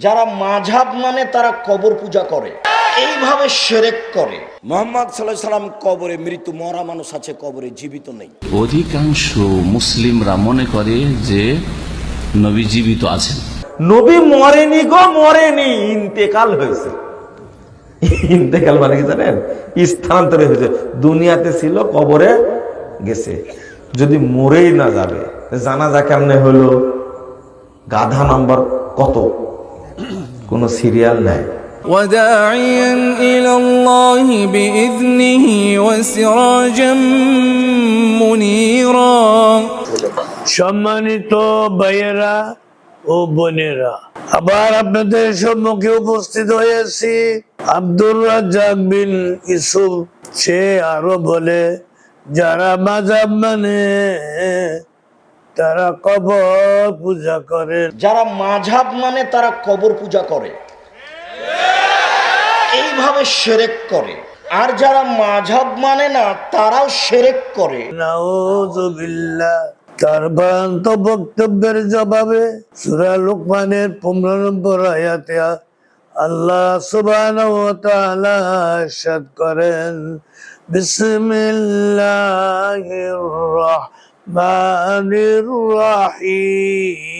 যারা মাঝাব মানে তারা কবর পূজা করে। এইভাবে সেরেক করে। মোহাম্মদ সাল্লাহ সাল্লাম কবরে মৃত্যু মরা মানুষ আছে কবরে জীবিত নেই। অধিকাংশ মুসলিমরা মনে করে যে নবী জীবিত আছেন। নবী মরেনি গো মরেনি ইন্তেকাল হয়েছে। ইন্তেকাল মানে কি জানেন? স্থানান্তরে হয়েছে। দুনিয়াতে ছিল কবরে গেছে। যদি মরেই না যাবে জানাজা কেমনে হলো? গাধা নাম্বার কত? কোন সিরিয়াল নাই وداعيا إلى الله بإذنه وسراجا منيرا সম্মানিত ভাইয়েরা ও বোনেরা আবার আপনাদের সম্মুখে উপস্থিত হয়েছি আব্দুর রাজ্জাক বিন ইসুফ সে আরো বলে যারা মাজাব মানে তারা কবর পূজা করে। যারা মাঝাব মানে তারা কবর পূজা করে। এইভাবে সেরেক করে। আর যারা মাঝাব মানে না তারাও সেরেক করে। নাউজুবিল্লাহ। তার ভ্রান্ত বক্তব্যের জবাবে সূরা লোকমানের পনেরো নম্বর আয়াতে আল্লাহ সুবহানাহু ওয়া তাআলা ইরশাদ করেন বিসমিল্লাহির রাহমানির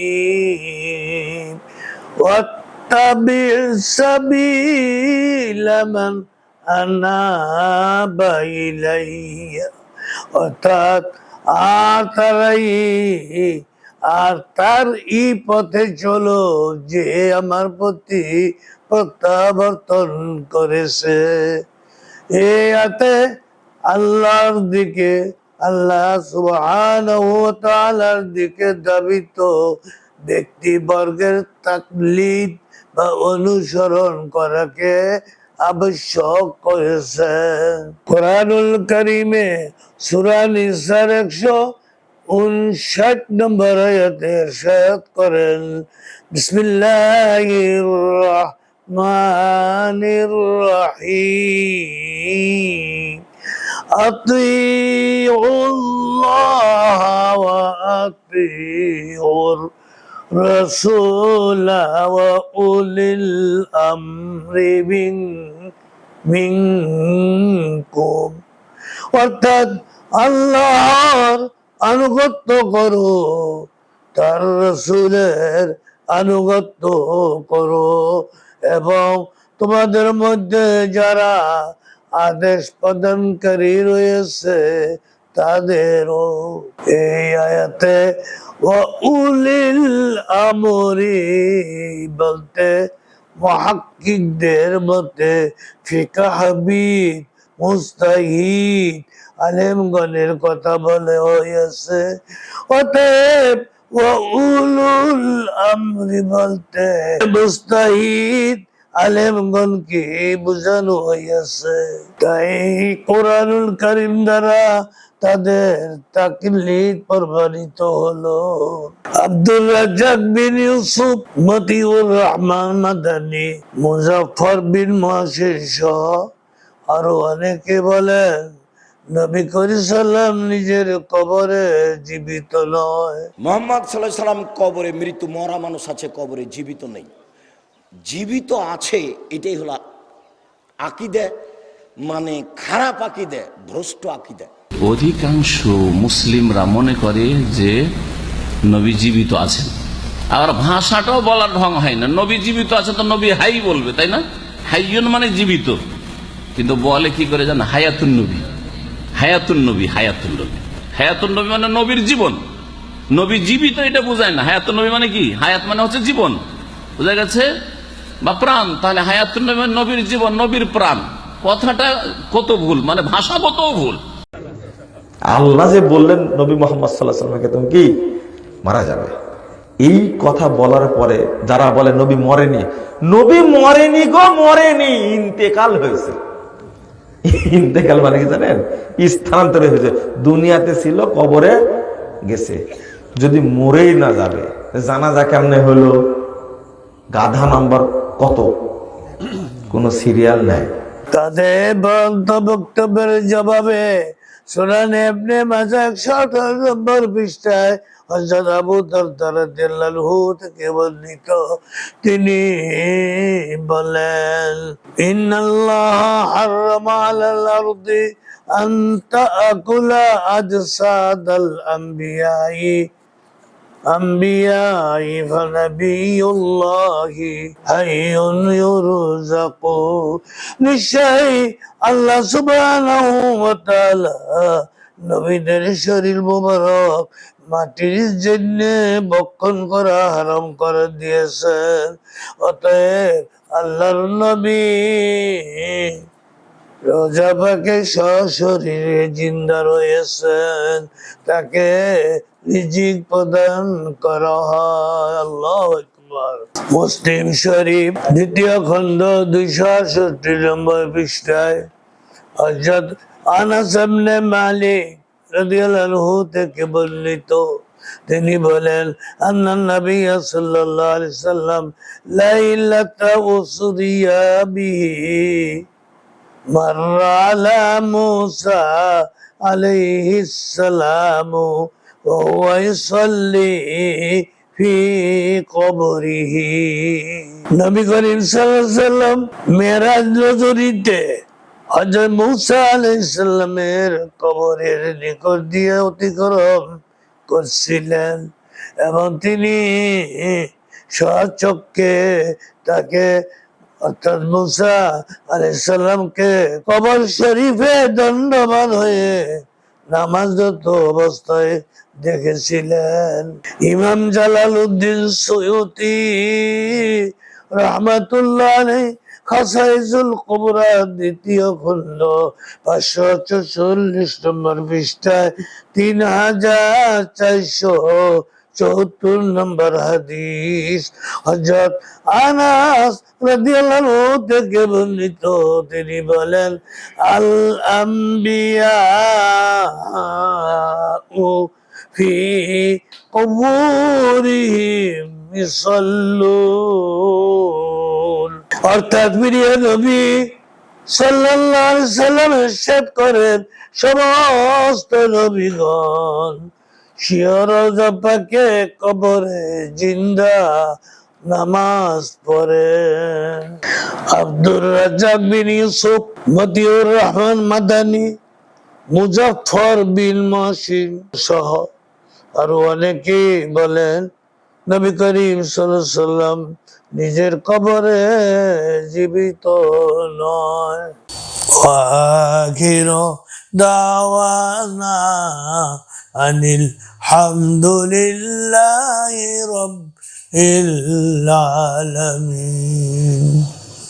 রাহিম واتبع سبيل من أناب إلي অর্থাৎ আর তারাই আর তার ই পথে চলো যে আমার প্রতি প্রত্যাবর্তন করেছে এ আতে আল্লাহর দিকে আল্লাহ ওয়া দিকে দাবিত ব্যক্তিবর্গের তাকলিদ বা অনুসরণ করাকে আবশ্যক করেছে। কোরআনুল করিমে সূরা নিসার একশো উনষাট নম্বর আয়াতে ইরশাদ করেন, বিসমিল্লাহির রহমানির রহিম। أطيعوا الله وأطيعوا الرسول وأولي الأمر من- منكم অর্থাৎ আল্লাহর আনুগত্য করো তার রসুলের আনুগত্য করো এবং তোমাদের মধ্যে যারা আদেশ প্রদানকারী রয়েছে তাদেরও। এই আয়াতে উলিল আমরি বলতে মহাক্কিকদের মধ্যে ফিকাহবিদ মুস্তাহিদ, আলেমগণের কথা বলে হয়েছে। অতএব উলুল আমরি বলতে মুস্তাহিদ আলেমগণকে বোঝানো হইয়াছে। তাই কোরআনুল করিম দ্বারা তাদের তাকলিদ প্রমাণিত হলো। আব্দুল রাজ্জাক বিন ইউসুফ মতিউর রহমান মাদানী মুজাফর বিন মহাশির সহ আরও অনেকে বলেন, নবী করি সাল্লাম নিজের কবরে জীবিত নয়। মোহাম্মদ সাল্লাহ সাল্লাম কবরে মৃত্যু মরা মানুষ আছে, কবরে জীবিত নেই। জীবিত আছে, এটাই হলো আকিদে মানে খারাপ আকিদে, ভ্রষ্ট আকিদে। অধিকাংশ মুসলিমরা মনে করে যে নবী জীবিত আছেন। আবার ভাষাটাও বলার ঢং হয় না। নবী জীবিত আছে তো নবী হাই বলবে, তাই না? হাইয়ন মানে জীবিত। কিন্তু বলে কি করে জান হায়াতুন নবী। হায়াতুন নবী হায়াতুন নবী। হায়াতুন নবী মানে নবীর জীবন। নবী জীবিত এটা বোঝায় না। হায়াতুন নবী মানে কি? হায়াত মানে হচ্ছে জীবন। বোঝা গেছে? বা প্রাণ, তাহলে হায়াতুন মানে নবীর জীবন, নবীর প্রাণ। কথাটা কত ভুল? মানে ভাষা কত ভুল? আল্লাহ যে বললেন নবী মোহাম্মদ সাল্লাহ সাল্লামকে তুমি কি? মারা যাবে। এই কথা বলার পরে যারা বলে নবী মরেনি নবী মরেনি গো, মরেনি, ইন্তেকাল হয়েছে। ইন্তেকাল মানে কি জানেন? স্থানান্তরে হয়েছে। দুনিয়াতে ছিল, কবরে গেছে। যদি মরেই না যাবে, জানাজা কেমনে হলো? গাধা নাম্বার কত? কোন সিরিয়াল নাই। তাদের বক্তব্যের জবাবে নম্বর পৃষ্ঠায় তিনি বলেন, ইন্নাল্লাহ হাররামা আলাল আরদি আম্বিয়াই أنبياء فنبي الله حي يرزق নিশ্চয়ই আল্লাহ সুবহানাহু ওয়া তাআলা নবীদের শরীর মোবারক মাটির জন্য বক্ষণ করা হারাম করে দিয়েছেন অতএব আল্লাহর নবী রোজা পাকে সশরীরে জিন্দা রয়েছেন। তাকে রিজিক প্রদান করা হয়। আল্লাহ মুসলিম শরীফ, দ্বিতীয় খণ্ড, দুইশো আটষট্টি নম্বর পৃষ্ঠায়। হজরত আনাস মালিক রাদিয়াল্লাহু থেকে বর্ণিত। তিনি বলেন আন্নান নবী সাল্লাল্লাহু আলাইহি সাল্লাম লাইলাতা উসরিয়া বিহি مر على موسى عليه السلام وهو يصلي في قبره নবী করিম সাল্লাম মেরাজ নজরিতে হজরত মুসা আলাইসাল্লামের কবরের নিকট দিয়ে অতিক্রম করছিলেন এবং তিনি স্বচক্ষে তাকে অর্থাৎ মুসা কবর শরীফে হয়ে অবস্থায় দেখেছিলেন। ইমাম জালাল উদ্দিন সৈয়তি রহমাতুল্লাহ খাসাইজুল কুবরা দ্বিতীয় খণ্ড পাঁচশো চল্লিশ নম্বর পৃষ্ঠায় তিন হাজার চারশো চৌত্তর নম্বর হাদিস। হজরত আনাস রাদিয়াল্লাহু থেকে বর্ণিত, তিনি বলেন আল আম্বিয়া ও ফি কবুরিহিম ইসাল্লুন। অর্থাৎ প্রিয় নবী সাল্লাল্লাহু আলাইহি সাল্লাম করেন, সমস্ত নবীগণ। শিয়র পাকে কবরে জিন্দা নামাজ পড়ে। আব্দুর রাজ্জাক বিন ইউসুফ, মতিউর রহমান মাদানী, মুজাফফর বিন মহসিন সহ আরও অনেকেই বলেন, নবী করিম সাল্লাম নিজের কবরে জীবিত নয়। দাওয়ানা আনিল হামদুলিল্লাহ রব আলামিন